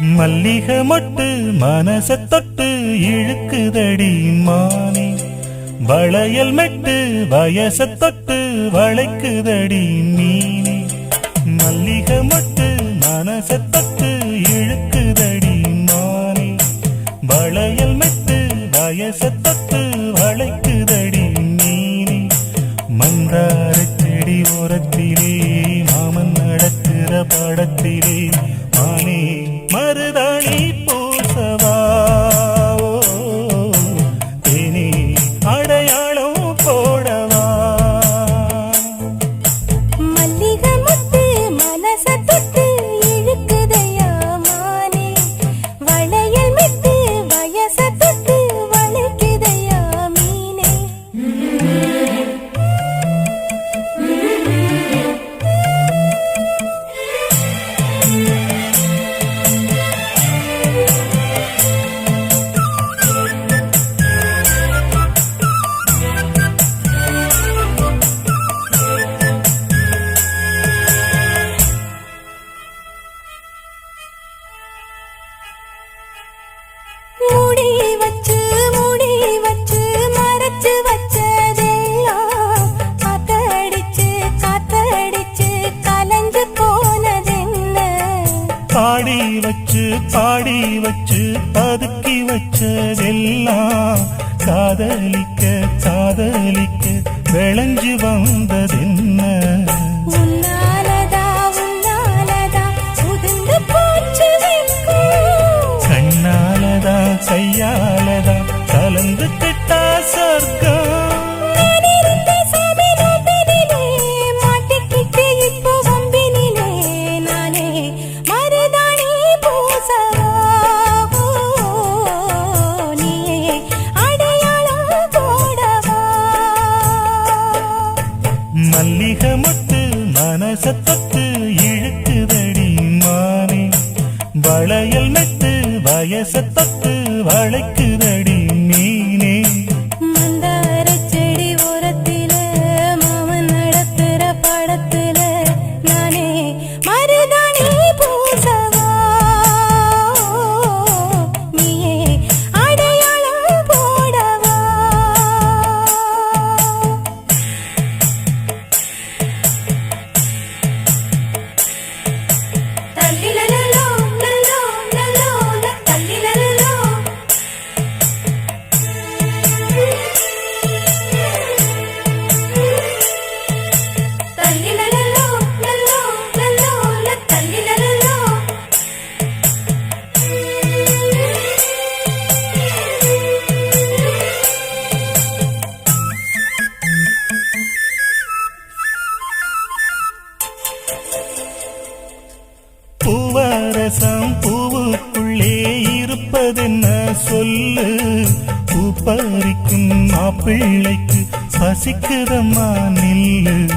மல்லிக மொட்டு மனச தொட்டு இழுக்குதடி மானே. வளையல் மெட்டு வயச தொட்டு வளைக்குதடி மீனே. மல்லிக மொட்டு பாடி வச்சு பாடி வச்சு பதுக்கி வச்சதெல்லாம் காதலிக்க காதலிக்க விளைஞ்சு வந்ததென்ன. கண்ணாலதா கையாலதா கலந்து மல்லிக மொட்டு மனச தொட்டு இழுக்குதடி மானே. வளையல் மெட்டு வயச தொட்டு பூவரசம் பூவுக்குள்ளே இருப்பதென்ன சொல்லு? பூப்பறிக்கும் மாப்பிள்ளைக்கு பசிக்குதம்மா நில்லு.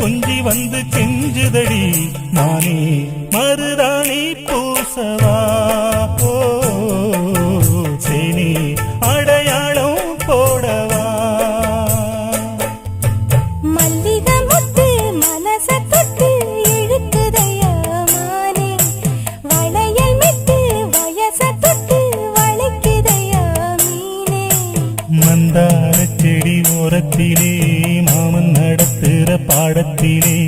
கொஞ்சி வந்து கெஞ்சுதடி. நானே மருதாணி பூசவா. ஓ தேனி அடையாளம் போடவா. மல்லிகை முத்து மனச தொட்டு இழுக்குதையா மானே. வளையல் மிட்டு வயச தொட்டு வளைக்குதையா மீனே. மந்தார செடி ஓரத்திலே பாடத்திலே